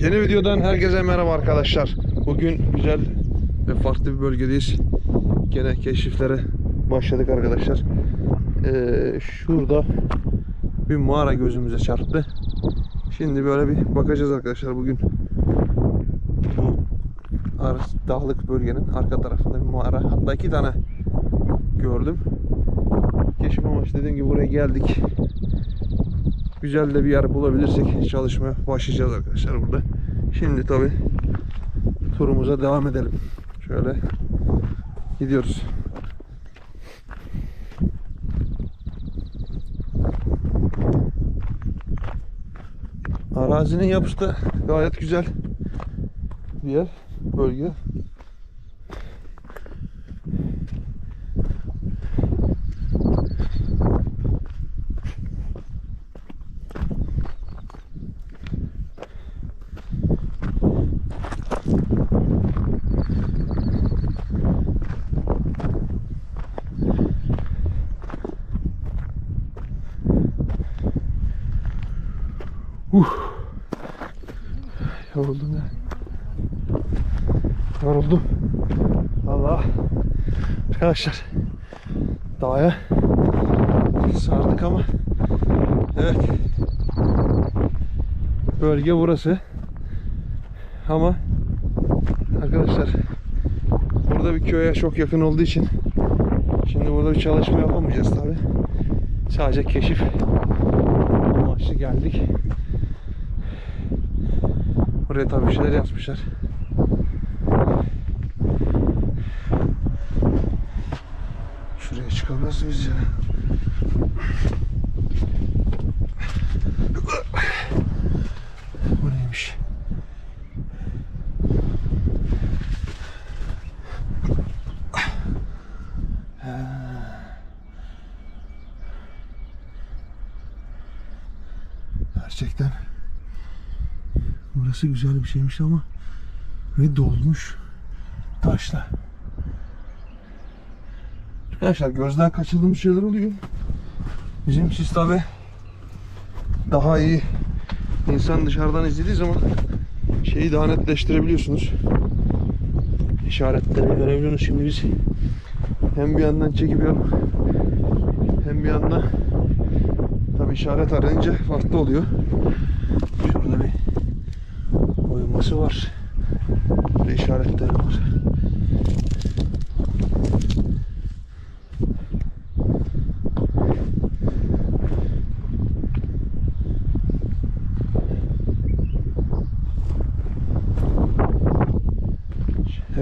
Yeni videodan herkese merhaba arkadaşlar. Bugün güzel ve farklı bir bölgedeyiz. Gene keşiflere başladık arkadaşlar. Ee, şurada bir mağara gözümüze çarptı. Şimdi böyle bir bakacağız arkadaşlar bugün. Bu dağlık bölgenin arka tarafında bir mağara. Hatta iki tane gördüm. Keşif amaçlı dediğim gibi buraya geldik. Güzel de bir yer bulabilirsek çalışmaya başlayacağız arkadaşlar burada. Şimdi tabi turumuza devam edelim. Şöyle gidiyoruz. Arazinin yapısı da gayet güzel bir yer, bölge. Yoruldum ya. Yoruldum. Allah. Arkadaşlar. Dağa sardık ama evet. Bölge burası. Ama arkadaşlar burada bir köye çok yakın olduğu için şimdi burada bir çalışma yapamayacağız tabi. Sadece keşif amaçlı geldik. Buraya tabii bir şeyler yazmışlar. Bu neymiş? Gerçekten Burası güzel bir şeymiş ama ve dolmuş taşla. Arkadaşlar gözden kaçırdığımız şeyler oluyor. Bizim siz tabi daha iyi insan dışarıdan izlediği zaman şeyi daha netleştirebiliyorsunuz. İşaretleri görebiliyorsunuz. Şimdi biz hem bir yandan çekip yap hem bir yandan tabi işaret arayınca farklı oluyor. Şurada bir oyması var. Böyle işaretleri var.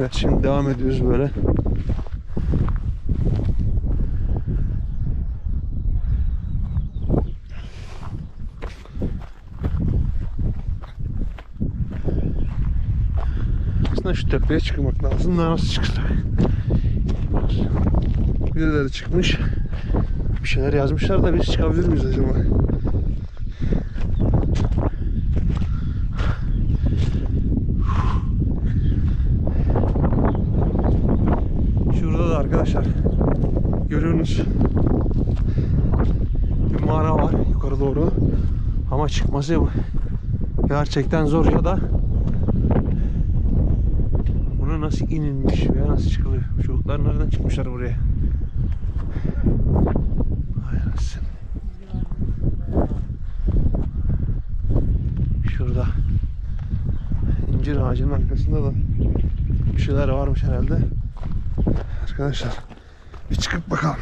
Evet şimdi devam ediyoruz böyle. Aslında şu tepeye çıkmak lazım da nasıl çıkılır? Birileri çıkmış. Bir şeyler yazmışlar da biz çıkabilir miyiz acaba? Şurada da arkadaşlar görüyorsunuz bir mağara var yukarı doğru ama çıkması gerçekten zor ya da Buna nasıl inilmiş veya nasıl çıkılıyor? Çocuklar nereden çıkmışlar buraya? Ay anasını. Şurada incir ağacının arkasında da bir şeyler varmış herhalde. Arkadaşlar bir çıkıp bakalım.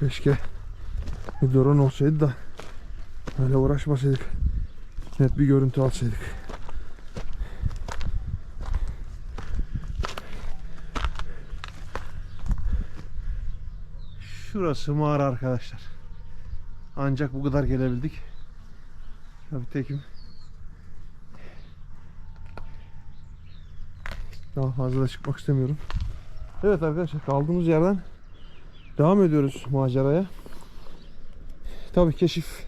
Keşke bir drone olsaydı da öyle uğraşmasaydık. Net bir görüntü alsaydık. Şurası mağara arkadaşlar. Ancak bu kadar gelebildik. Tabii tekim. Daha fazla da çıkmak istemiyorum. Evet arkadaşlar kaldığımız yerden Devam ediyoruz maceraya. Tabii keşif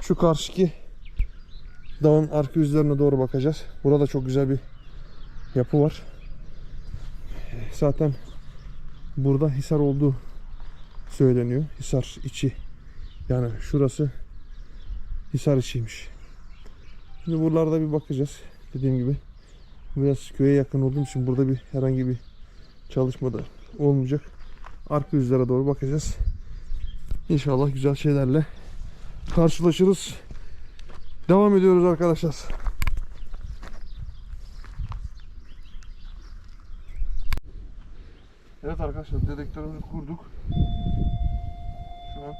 şu karşıki dağın arka yüzlerine doğru bakacağız. Burada çok güzel bir yapı var. Zaten burada Hisar olduğu söyleniyor. Hisar içi. Yani şurası Hisar içiymiş. Şimdi buralarda bir bakacağız. Dediğim gibi biraz köye yakın olduğum için burada bir herhangi bir çalışma da olmayacak. Arka yüzlere doğru bakacağız. İnşallah güzel şeylerle karşılaşırız. Devam ediyoruz arkadaşlar. Evet arkadaşlar dedektörümüzü kurduk. Şu an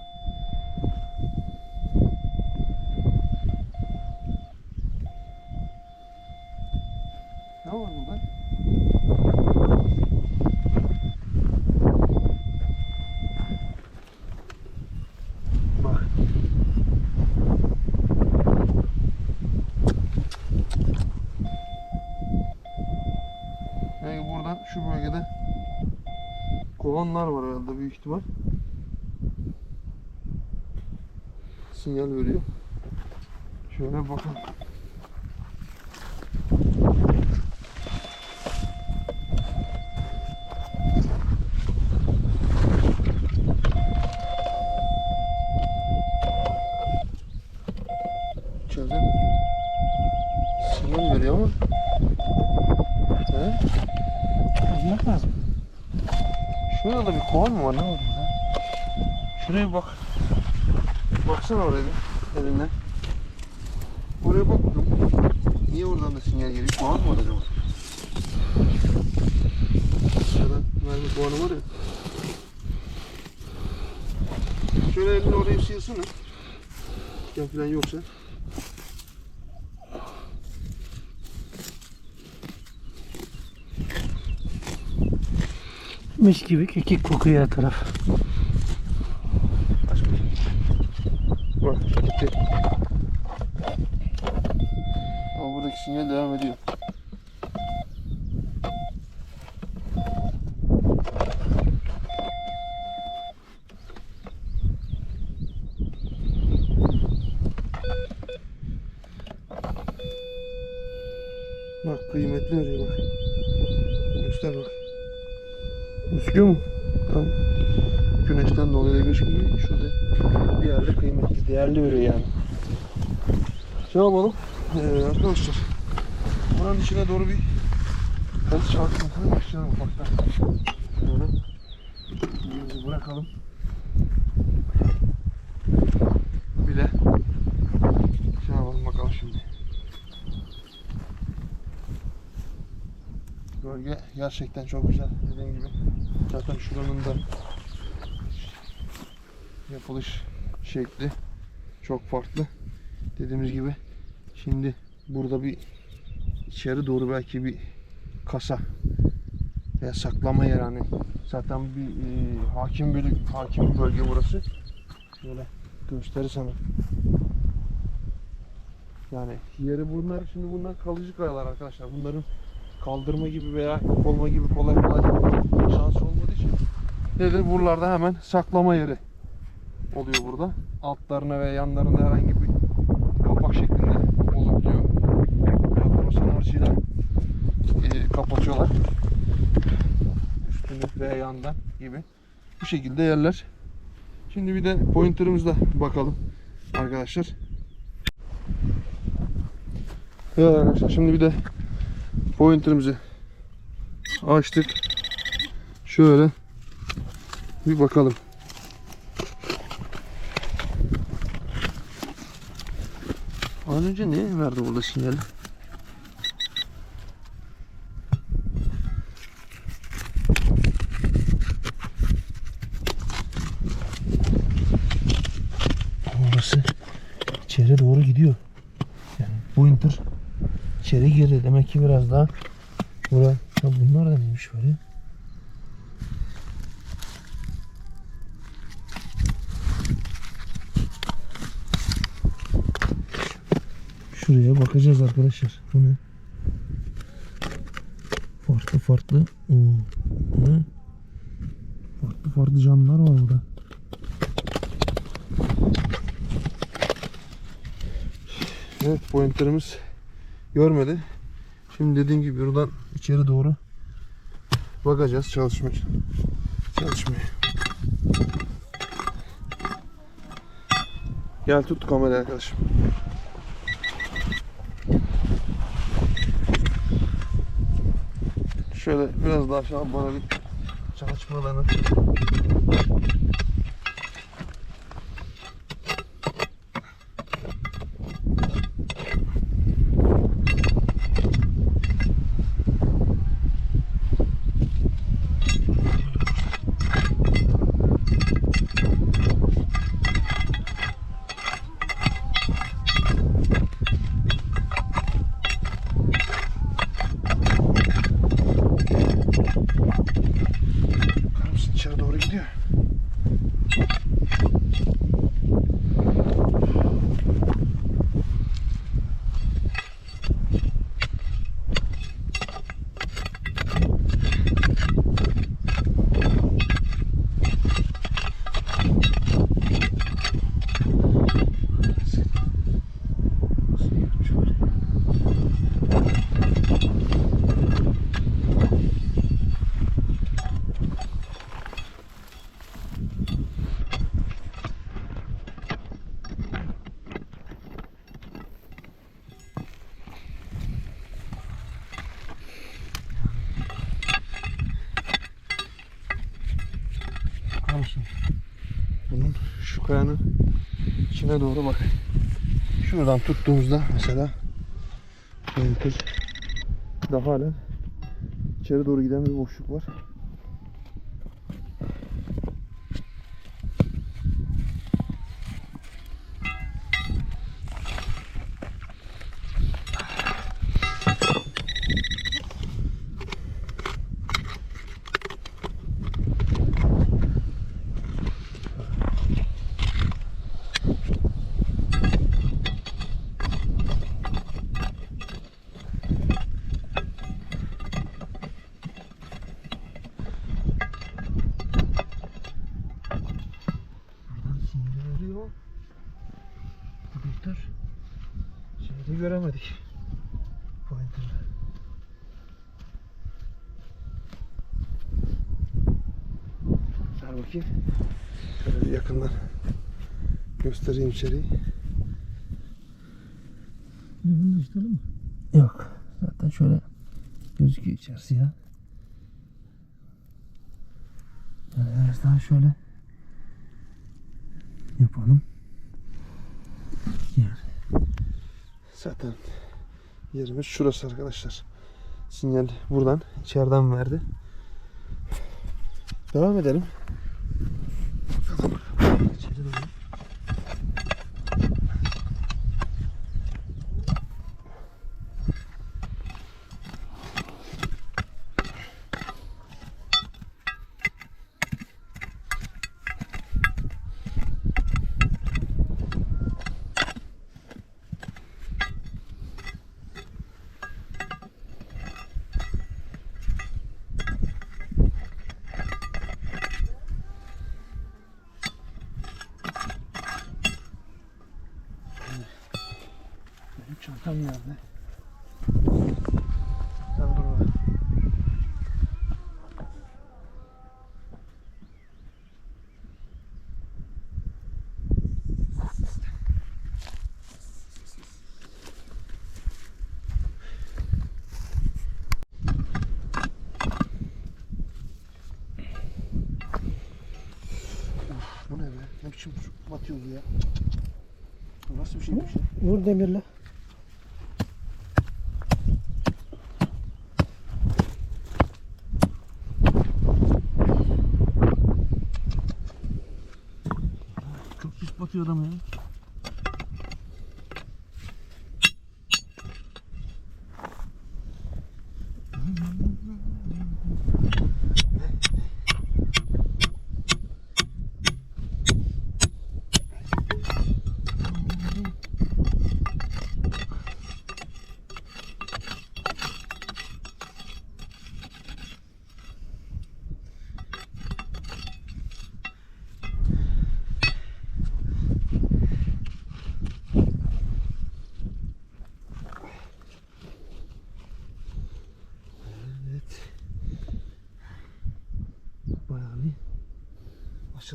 Ne var burada? Bak. Yani burada şu bölgede kovanlar var herhalde büyük ihtimal. Sinyal veriyor. Şöyle bakalım. İçeride sinyal veriyor ama. He? Bulmak lazım. Kovan mı var? Ne var burada? Şuraya bak. Baksana oraya bir elinle. Oraya bak bakalım. Niye oradan da sinyal geliyor? Kovan mı var acaba? Şurada mermi kovanı var ya. Şöyle elini oraya sıyırsana. Diken falan yoksa. Mis gibi kekik kokuyor her taraf. Bak gitti. Ama buradaki sinyal devam ediyor. Bak kıymetli arıyor bak. Göster bak. Gözüküyor mu? Tam güneşten dolayı gözükmüyor. Şurada bir yerde kıymetli, değerli veriyor yani. Ne yapalım? Ee, arkadaşlar buranın içine doğru bir kazı çalışmasına başlayalım ufaktan. Şöyle elimizi bırakalım. Bir de şey yapalım bakalım şimdi. Bölge gerçekten çok güzel dediğim gibi. Zaten şuranın da yapılış şekli çok farklı. Dediğimiz gibi şimdi burada bir içeri doğru belki bir kasa veya saklama yeri hani zaten bir e, hakim bir hakim bir bölge burası. Şöyle gösterirsem. Yani yeri bunlar şimdi bunlar kalıcı kayalar arkadaşlar. Bunların kaldırma gibi veya yok olma gibi kolay kolay şans olmadığı için nedir buralarda hemen saklama yeri oluyor burada. Altlarına ve yanlarında herhangi bir kapak şeklinde oluyor. Veya harcıyla e, kapatıyorlar. Üstünü veya yandan gibi. Bu şekilde yerler. Şimdi bir de pointer'ımızla bakalım arkadaşlar. Evet arkadaşlar şimdi bir de pointer'ımızı açtık. Şöyle bir bakalım. Az önce ne verdi burada sinyali? Burası içeri doğru gidiyor. Yani pointer içeri girdi. Demek ki biraz daha bura. Ya bunlar da neymiş böyle? Şuraya bakacağız arkadaşlar. Bu ne? Farklı farklı. Oo. Ne? Farklı farklı canlılar var burada. Evet pointerimiz görmedi. Şimdi dediğim gibi buradan içeri doğru bakacağız çalışmaya. Çalışmaya. Gel tut kamerayı arkadaşım. Şöyle biraz daha aşağı bana bir çalışmalarını Bakar mısın içeri doğru gidiyor. Bakar? Bunun şu kayanın içine doğru bak. Şuradan tuttuğumuzda mesela pointer daha halen içeri doğru giden bir boşluk var. Buradan sinyal veriyor. Pointer. Şeyde göremedik. Pointer. Ver bakayım. Şöyle yakından göstereyim içeriği. Bunu açalım mı? Yok. Zaten şöyle gözüküyor içerisi ya. Yani biraz daha şöyle yapalım. Yani Zaten yerimiz şurası arkadaşlar. Sinyal buradan içeriden verdi. Devam edelim. Bakalım. İçeri doğru. Çantam nerede? Orada. Of, bu ne be? Ne biçim batıyordu ya? Bu nasıl bir şeymiş ya? Vur demirle. Batıyor adam ya.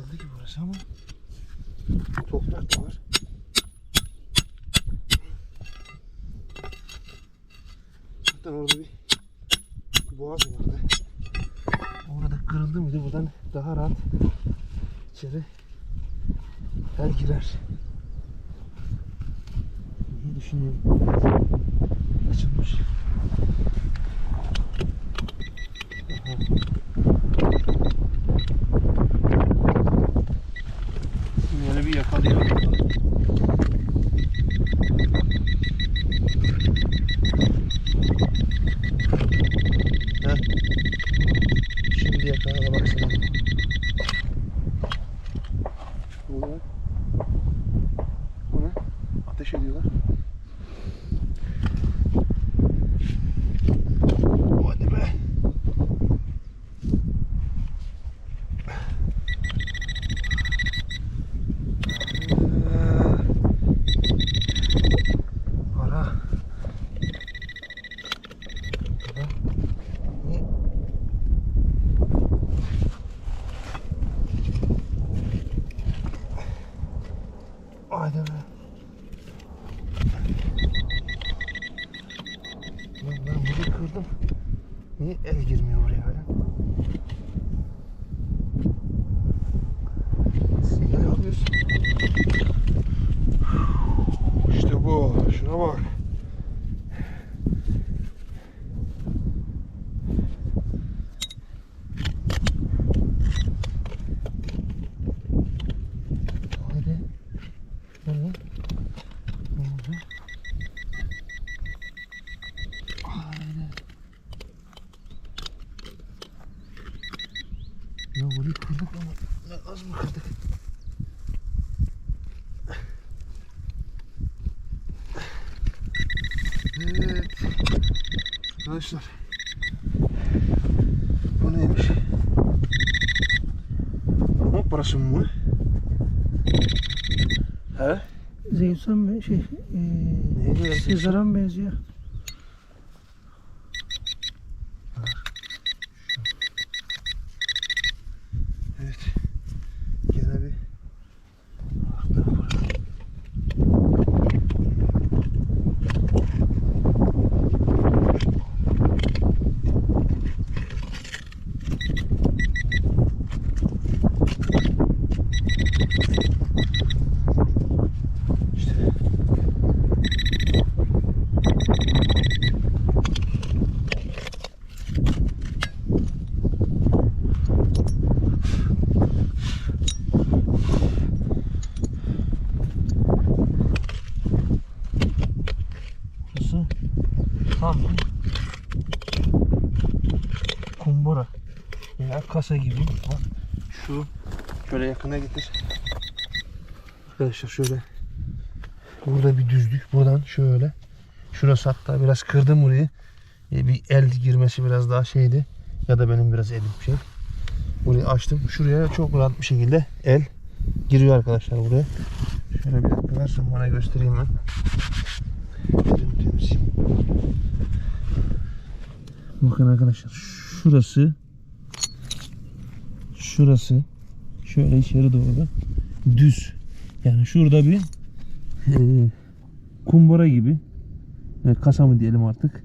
Açıldı ki burası ama toprak da var. Zaten orada bir, boğaz vardı. Orada kırıldı mıydı buradan daha rahat içeri el girer. İyi düşünüyorum. Açılmış. Arkadaşlar. Bu neymiş? Pamuk parası mı bu? He? Zeytin ve şey, Neydi e, ya? Sezar'a mı benziyor? Evet. Gene bir İşte. Burası tam bir kumbara. Ya kasa gibi. Bak şu şöyle yakına getir. Arkadaşlar şöyle. Burada bir düzlük. Buradan şöyle. Şurası hatta biraz kırdım burayı. E, bir el girmesi biraz daha şeydi. Ya da benim biraz elim şey. Burayı açtım. Şuraya çok rahat bir şekilde el giriyor arkadaşlar buraya. Şöyle bir dakika versin bana göstereyim ben. Bakın arkadaşlar şurası şurası şöyle içeri doğru düz. Yani şurada bir e, kumbara gibi e, kasa mı diyelim artık.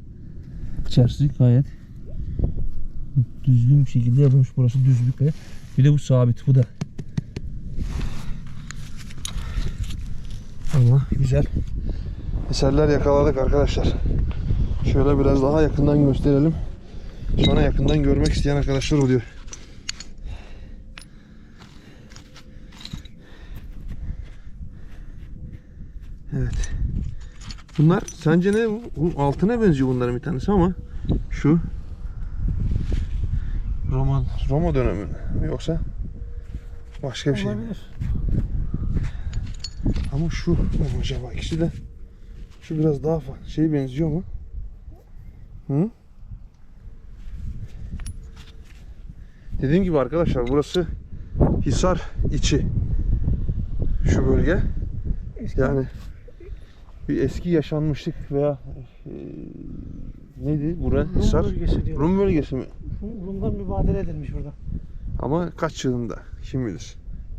İçerisi gayet düzgün bir şekilde yapılmış. Burası düzlük ve bir de bu sabit. Bu da Ama güzel eserler yakaladık arkadaşlar. Şöyle biraz daha yakından gösterelim. Sonra yakından görmek isteyen arkadaşlar oluyor. Evet. Bunlar sence ne? Bu altına benziyor bunların bir tanesi ama şu Roma Roma dönemi mi yoksa başka bir şey mi? olabilir. Ama şu mu acaba ikisi de şu biraz daha şey benziyor mu? Hı? Dediğim gibi arkadaşlar burası Hisar içi. Şu bölge. Eski Yani bir eski yaşanmışlık veya e, neydi bura Rum Hisar? bölgesi diyor. Rum bölgesi mi? Rum'dan mübadele edilmiş burada. Ama kaç yılında kim bilir.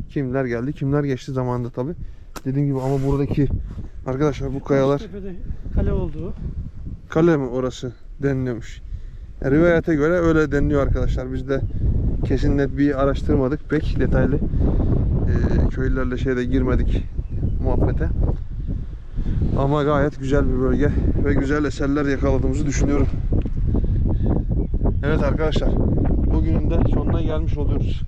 Kimler geldi, kimler geçti zamanında tabi. Dediğim gibi ama buradaki arkadaşlar bu kayalar Tepede kale olduğu. kale mi orası deniliyormuş. Yani rivayete göre öyle deniliyor arkadaşlar. Biz de kesin net bir araştırmadık pek detaylı. Ee, köylülerle şeyde girmedik muhabbete. Ama gayet güzel bir bölge ve güzel eserler yakaladığımızı düşünüyorum. Evet arkadaşlar, bugünün de sonuna gelmiş oluyoruz.